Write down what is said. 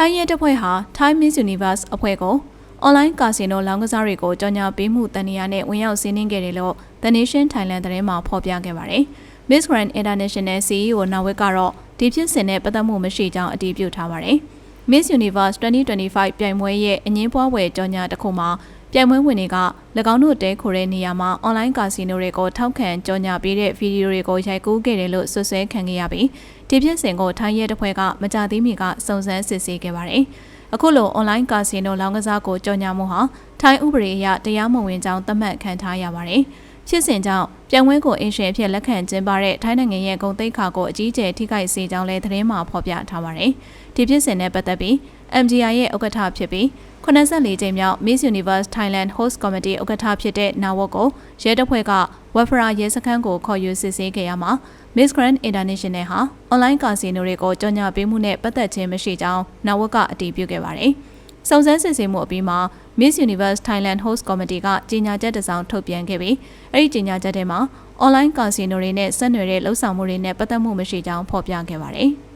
ထိုင်းရဲတပ်ဖွဲ့ဟာ Thai Miss Universe အဖွဲ့ကိုအွန်လိုင်းကာစီနိုလောင်းကစားတွေကိုကြော်ညာပေးမှုတန်ရာနဲ့ဝင်ရောက်စီးနင်းခဲ့တယ်လို့ The Nation Thailand သတင်းမှာဖော်ပြခဲ့ပါတယ်။ Miss Grand International CEO နာဝက်ကတော့ဒီဖြစ်စဉ်နဲ့ပတ်သက်မှုမရှိကြောင်းအတည်ပြုထားပါတယ်။ Miss Universe 2025ပြိုင်ပွဲရဲ့အငင်းပွားဝယ်ကြော်ညာတစ်ခုမှာ ပြိုင်ပွဲဝင်တွေက၎င်းတို့တဲခိုတဲ့နေရာမှာအွန်လိုင်းကာစီနိုတွေကိုထောက်ခံကြော်ညာပေးတဲ့ဗီဒီယိုတွေကိုရိုက်ကူးခဲ့တယ်လို့ဆွဆွဲခံခဲ့ရပြီးဒီဖြစ်စဉ်ကိုထိုင်းရဲတပ်ဖွဲ့ကမကြသေးမီကစုံစမ်းစစ်ဆေးခဲ့ပါတယ်။အခုလိုအွန်လိုင်းကာစီနိုလောင်းကစားကိုကြော်ညာမှုဟာထိုင်းဥပဒေအရတရားမဝင်ကြောင်းသတ်မှတ်ခံထားရပါတယ်။ဖြစ်စဉ်ကြောင့်ပြိုင်ပွဲကိုအင်ရှင်အဖြစ်လက်ခံကျင်းပတဲ့ထိုင်းနိုင်ငံရဲ့ဂုဏ်သိက္ခာကိုအကြီးအကျယ်ထိခိုက်စေကြောင်းလည်းသတင်းမှာဖော်ပြထားပါတယ်။ဒီဖြစ်စဉ်နဲ့ပတ်သက်ပြီး MGI ရဲ့ဥက္ကဋ္ဌဖြစ်ပြီး 84ကြိမ်မြောက် Miss Universe Thailand Host Committee ဥက္ကဋ္ဌဖြစ်တဲ့နာဝတ်ကိုရဲတပ်ဖွဲ့ကဝက်ဖရာရဲစခန်းကိုခေါ်ယူစစ်ဆေးခဲ့ရမှာ Miss Grand International ဟာအွန်လိုင်းကာစီနိုတွေကိုကြော်ညာပေးမှုနဲ့ပတ်သက်ခြင်းမရှိကြောင်းနာဝတ်ကအတည်ပြုခဲ့ပါတယ်။စုံစမ်းစစ်ဆေးမှုအပြီးမှာ Miss Universe Thailand Host Committee ကကြေညာချက်တစ်စောင်ထုတ်ပြန်ခဲ့ပြီးအဲ့ဒီကြေညာချက်ထဲမှာအွန်လိုင်းကာစီနိုတွေနဲ့ဆက်နွယ်တဲ့လှုပ်ဆောင်မှုတွေနဲ့ပတ်သက်မှုမရှိကြောင်းဖော်ပြခဲ့ပါတယ်။